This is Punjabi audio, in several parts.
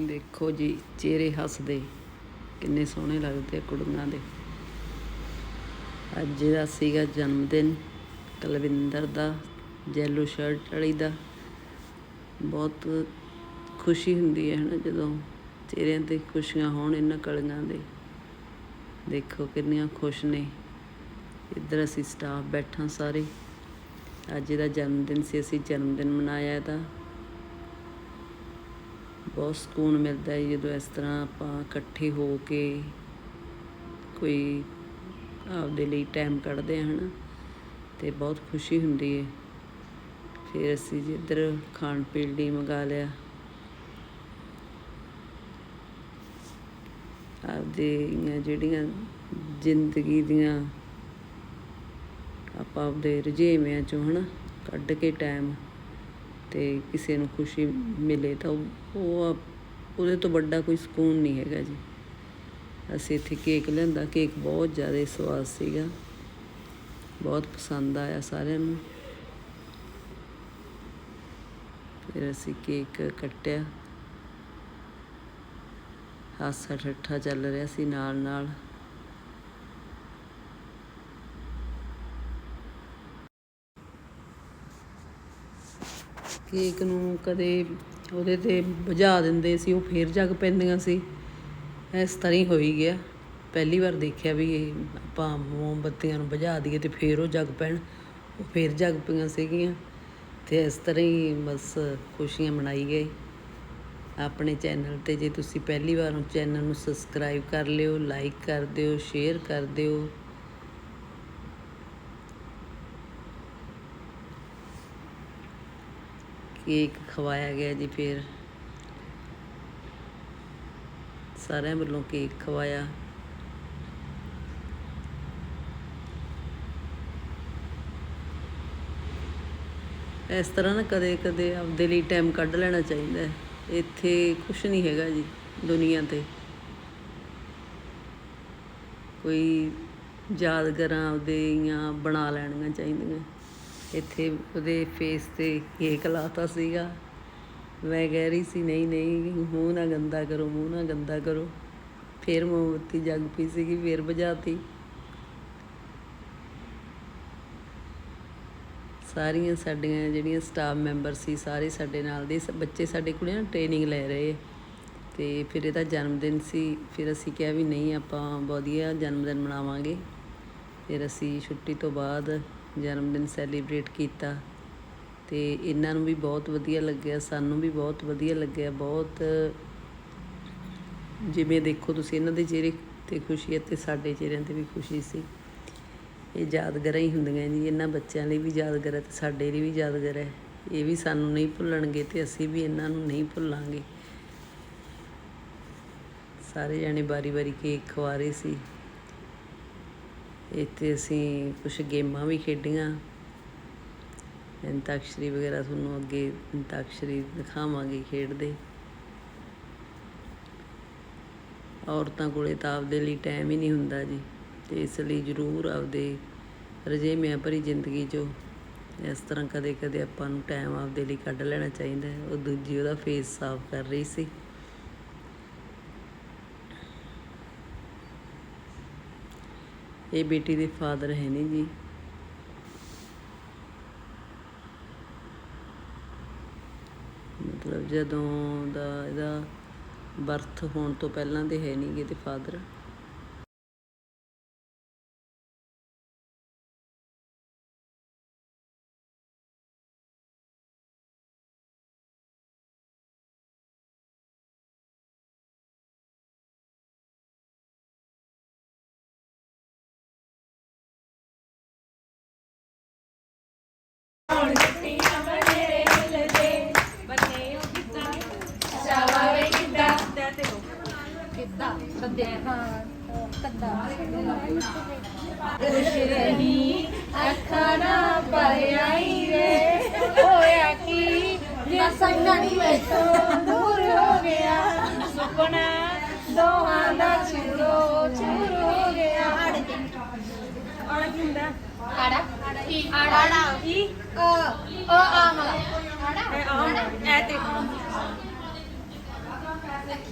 ਦੇਖੋ ਜੀ, ਚਿਹਰੇ ਹੱਸਦੇ। ਕਿੰਨੇ ਸੋਹਣੇ ਲੱਗਦੇ ਆ ਕੁੜੀਆਂ ਦੇ। ਅੱਜ ਦਾ ਸੀਗਾ ਜਨਮ ਦਿਨ ਕੁਲਵਿੰਦਰ ਦਾ ਜੈਲੋ ਸ਼ਰਟ ਵਾਲੀ ਦਾ। ਬਹੁਤ ਖੁਸ਼ੀ ਹੁੰਦੀ ਹੈ ਹਨਾ ਜਦੋਂ ਚਿਹਰਿਆਂ ਤੇ ਖੁਸ਼ੀਆਂ ਹੋਣ ਇਹਨਾਂ ਕਲੀਆਂ ਦੇ। ਦੇਖੋ ਕਿੰਨੀਆਂ ਖੁਸ਼ ਨੇ। ਇੱਧਰ ਅਸੀਂ ਸਟਾਫ ਬੈਠਾ ਸਾਰੇ। ਅੱਜ ਇਹਦਾ ਜਨਮ ਦਿਨ ਸੀ, ਅਸੀਂ ਜਨਮ ਦਿਨ ਮਨਾਇਆ ਇਹਦਾ। ਬਹੁਤ ਸਕੂਨ ਮਿਲਦਾ ਹੈ ਜਦੋਂ ਇਸ ਤਰ੍ਹਾਂ ਆਪਾਂ ਇਕੱਠੇ ਹੋ ਕੇ ਕੋਈ ਆਪਦੇ ਲਈ ਟਾਈਮ ਕੱਢਦੇ ਹਾਂ, ਹਨਾ? ਤੇ ਬਹੁਤ ਖੁਸ਼ੀ ਹੁੰਦੀ ਹੈ। ਫਿਰ ਅਸੀਂ ਜੀ ਇੱਧਰ ਖਾਣ ਪੀਣ ਲਈ ਮੰਗਾ ਲਿਆ। ਆਪਦੀਆਂ ਜਿਹੜੀਆਂ ਜ਼ਿੰਦਗੀ ਦੀਆਂ ਆਪਾਂ ਆਪਦੇ ਰੁਝੇਵਿਆਂ ਚੋਂ, ਹਨਾ, ਕੱਢ ਕੇ ਟਾਈਮ ਤੇ ਕਿਸੇ ਨੂੰ ਖੁਸ਼ੀ ਮਿਲੇ ਤਾਂ ਉਹ- ਉਹਦੇ ਤੋਂ ਵੱਡਾ ਕੋਈ ਸਕੂਨ ਨਹੀਂ ਹੈਗਾ ਜੀ। ਅਸੀਂ ਇੱਥੇ ਕੇਕ ਲਿਆਂਦਾ, ਕੇਕ ਬਹੁਤ ਜ਼ਿਆਦਾ ਸਵਾਦ ਸੀਗਾ। ਬਹੁਤ ਪਸੰਦ ਆਇਆ ਸਾਰਿਆਂ ਨੂੰ। ਫਿਰ ਅਸੀਂ ਕੇਕ ਕੱਟਿਆ। ਹਾਸਾ ਠੱਠਾ ਚੱਲ ਰਿਹਾ ਸੀ ਨਾਲ ਨਾਲ ਕੇਕ ਨੂੰ ਕਦੇ ਉਹਦੇ ਤੇ ਬੁਝਾ ਦਿੰਦੇ ਸੀ, ਉਹ ਫੇਰ ਜਗ ਪੈਂਦੀਆਂ ਸੀ। ਇਸ ਤਰ੍ਹਾਂ ਹੀ ਹੋਈ ਗਿਆ। ਪਹਿਲੀ ਵਾਰ ਦੇਖਿਆ ਵੀ ਆਪਾਂ ਮੋਮਬੱਤੀਆਂ ਨੂੰ ਬੁਝਾ ਦਈਏ ਤੇ ਫੇਰ ਉਹ ਜਗ ਪੈਣ, ਉਹ ਫੇਰ ਜਗ ਪਈਆਂ ਸੀਗੀਆਂ। ਤੇ ਇਸ ਤਰ੍ਹਾਂ ਹੀ ਬਸ ਖੁਸ਼ੀਆਂ ਮਨਾਈ ਗਈ। ਆਪਣੇ ਚੈਨਲ ਤੇ ਜੇ ਤੁਸੀਂ ਪਹਿਲੀ ਵਾਰ ਚੈਨਲ ਨੂੰ ਸਬਸਕ੍ਰਾਈਬ ਕਰ ਲਿਓ, ਲਾਈਕ ਕਰ ਦਿਓ, ਸ਼ੇਅਰ ਕਰ ਦਿਓ। ਕੇਕ ਖਵਾਇਆ ਗਿਆ ਜੀ ਫਿਰ। ਸਾਰਿਆਂ ਵੱਲੋਂ ਕੇਕ ਖਵਾਇਆ। ਇਸ ਤਰ੍ਹਾਂ ਨਾ ਕਦੇ ਕਦੇ ਆਪਦੇ ਲਈ ਟਾਈਮ ਕੱਢ ਲੈਣਾ ਚਾਹੀਦਾ ਹੈ। ਇੱਥੇ ਕੁਝ ਨਹੀਂ ਹੈਗਾ ਜੀ ਦੁਨੀਆ ਤੇ। ਕੋਈ ਯਾਦਗਾਰਾਂ ਆਪਦੀਆਂ ਬਣਾ ਲੈਣੀਆਂ ਚਾਹੀਦੀਆਂ। ਇੱਥੇ ਉਹਦੇ ਫੇਸ ਤੇ ਕੇਕ ਲਾਤਾ ਸੀਗਾ। ਮੈਂ ਕਹਿ ਰਹੀ ਸੀ, ਨਹੀਂ ਨਹੀਂ, ਮੂੰਹ ਨਾ ਗੰਦਾ ਕਰੋ, ਮੂੰਹ ਨਾ ਗੰਦਾ ਕਰੋ। ਫਿਰ ਮੋਮਬੱਤੀ ਜਗ ਪਈ ਸੀਗੀ, ਫਿਰ ਬੁਝਾਤੀ। ਸਾਰੀਆਂ ਸਾਡੀਆਂ ਜਿਹੜੀਆਂ ਸਟਾਫ ਮੈਂਬਰ ਸੀ, ਸਾਰੇ ਸਾਡੇ ਨਾਲ ਦੇ ਬੱਚੇ ਸਾਡੇ ਕੋਲ ਨਾ ਟ੍ਰੇਨਿੰਗ ਲੈ ਰਹੇ ਤੇ ਫਿਰ ਇਹਦਾ ਜਨਮ ਦਿਨ ਸੀ, ਫਿਰ ਅਸੀਂ ਕਿਹਾ ਵੀ ਨਹੀਂ, ਆਪਾਂ ਵਧੀਆ ਜਨਮ ਦਿਨ ਮਨਾਵਾਂਗੇ। ਫਿਰ ਅਸੀਂ ਛੁੱਟੀ ਤੋਂ ਬਾਅਦ ਜਨਮ ਦਿਨ ਸੈਲੀਬ੍ਰੇਟ ਕੀਤਾ ਤੇ ਇਹਨਾਂ ਨੂੰ ਵੀ ਬਹੁਤ ਵਧੀਆ ਲੱਗਿਆ, ਸਾਨੂੰ ਵੀ ਬਹੁਤ ਵਧੀਆ ਲੱਗਿਆ, ਬਹੁਤ ਜਿਵੇਂ ਦੇਖੋ ਤੁਸੀਂ ਇਹਨਾਂ ਦੇ ਚਿਹਰੇ ਤੇ ਖੁਸ਼ੀ ਹੈ ਤੇ ਸਾਡੇ ਚਿਹਰਿਆਂ ਤੇ ਵੀ ਖੁਸ਼ੀ ਸੀ। ਇਹ ਯਾਦਗਾਰਾਂ ਹੀ ਹੁੰਦੀਆਂ ਜੀ, ਇਹਨਾਂ ਬੱਚਿਆਂ ਲਈ ਵੀ ਯਾਦਗਾਰ ਹੈ ਤੇ ਸਾਡੇ ਲਈ ਵੀ ਯਾਦਗਾਰ ਹੈ। ਇਹ ਵੀ ਸਾਨੂੰ ਨਹੀਂ ਭੁੱਲਣਗੇ ਤੇ ਅਸੀਂ ਵੀ ਇਹਨਾਂ ਨੂੰ ਨਹੀਂ ਭੁੱਲਾਂਗੇ। ਸਾਰੇ ਜਾਣੇ ਬਾਰੀ-ਬਾਰੀ ਕੇਕ ਖਵਾ ਰਹੇ ਸੀ। ਇੱਥੇ ਅਸੀਂ ਕੁਝ ਗੇਮਾਂ ਵੀ ਖੇਡੀਆਂ। ਅੰਤਾਕਸ਼ਰੀ ਵਗੈਰਾ ਤੁਹਾਨੂੰ ਅੱਗੇ ਅੰਤਾਕਸ਼ਰੀ ਦਿਖਾਵਾਂਗੇ ਖੇਡਦੇ। ਔਰਤਾਂ ਕੋਲੇ ਤਾਂ ਆਪਦੇ ਲਈ ਟਾਈਮ ਹੀ ਨਹੀਂ ਹੁੰਦਾ ਜੀ, ਤੇ ਇਸ ਲਈ ਜ਼ਰੂਰ ਆਪਦੇ ਰਜੇਵਿਆਂ ਭਰੀ ਜ਼ਿੰਦਗੀ 'ਚੋਂ ਇਸ ਤਰ੍ਹਾਂ ਕਦੇ-ਕਦੇ ਆਪਾਂ ਨੂੰ ਟਾਈਮ ਆਪਦੇ ਲਈ ਕੱਢ ਲੈਣਾ ਚਾਹੀਦਾ ਉਹ ਦੂਜੀ ਉਹਦਾ ਫੇਸ ਸਾਫ਼ ਕਰ ਰਹੀ ਸੀ। ਇਹ ਬੇਟੀ ਦੇ ਫਾਦਰ ਹੈ ਨਹੀਂ ਜੀ। ਮਤਲਬ ਜਦੋਂ ਦਾ ਇਹਦਾ ਬਰਥ ਹੋਣ ਤੋਂ ਪਹਿਲਾਂ ਦੇ ਹੈ ਨਹੀਂ ਗੇ ਤੇ ਫਾਦਰ। ਕਿੱਦਾਂ ਕੱਦੇ ਹਾਂ ਕੱਦਾ। ਖੁਸ਼ ਰਹੀ ਅੱਖਾਂ ਨਾ ਭਰਿਆਈ ਰੇ ਹੋਇਆ ਕੀ? ਜੇ ਸੰਗਣੀ ਮੈਥੋਂ ਦੂਰ ਹੋ ਗਿਆ। ਸੁਪਨਾ ਦੋਹਾਂ ਦਾ ਚੂਰੋ ਚੂਰ ਹੋ ਗਿਆ। ਆੜਾ ਕੀ ਹੁੰਦਾ? ਆੜਾ। ਈ ਆੜਾ। ਈ ਅ ਅ ਆਮਲਾ ਆੜਾ ਐ ਤੇ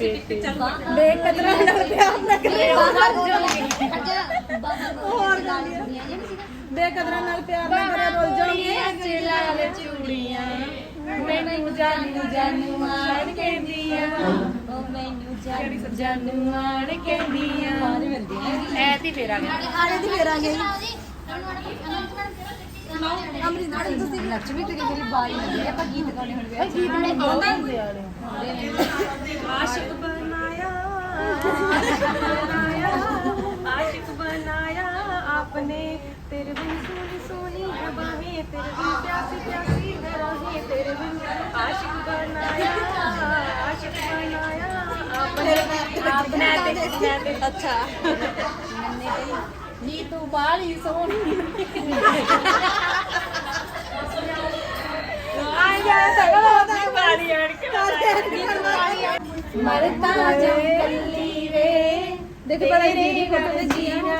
ਅਸੀਂ ਪਿੱਛੇ ਚੱਲ ਬੇਕਦਰਾਂ ਨਾਲ ਪਿਆਰ ਨਾ ਕਰੇ ਬੇਕਦਰਾਂ ਨਾਲ ਪਿਆਰ ਨਾ ਕਰੇ ਰੁੱਲ ਜਾਣਗੇ। ਚਿਲਾਲ ਚੂੜੀਆਂ। ਮੈਨੂੰ ਜਾਨੂ ਜਾਨੂ ਮਾਰ ਕਹਿੰਦੀਆਂ। ਉਹ ਮੈਨੂੰ ਜਾਨੂ ਜਾਨੂ ਮਾਰ ਕਹਿੰਦੀਆਂ। ਐ ਤੇ ਫੇਰ ਆ ਗਿਆ। ਆਲੇ ਲక్ష్ਮੀ ਤੇਰੀ ਮੇਰੀ ਬਾਈ ਲੱਗੀ ਆਪਾਂ ਗੀਤ ਗਾਉਣੇ ਹੁਣ ਵਿਆਹ ਗੀਤ ਮੈਂ ਗਾਉਂਦਾ ਆਸ਼ਿਕ ਬਣਾਇਆ ਆਸ਼ਿਕ ਬਣਾਇਆ ਆਪਨੇ। ਤੇਰੇ ਬਿਨ ਸੋਨੀ ਸੋਨੀ ਹੈ ਬਾਹੇ ਤੇਰੇ ਬਿਨ ਪਿਆਸੀ ਪਿਆਸੀ ਹੈ ਰਾਹੇ ਤੇਰੇ ਬਿਨ ਆਸ਼ਿਕ ਬਣਾਇਆ ਆਸ਼ਿਕ ਬਣਾਇਆ ਆਪਨੇ। ਆਪਨੇ ਅੱਛਾ। ਮੰਨੇ ਤੇ ਜੀ ਤੂੰ। ਬਾਲੀ ਸੋਹਣੀ ਮਰਤਾ ਜੰਗਲੀ ਵੇ ਦੇਖ ਬੜਾ ਦੀਦੀ ਫੋਟੋ ਜੀਣਾ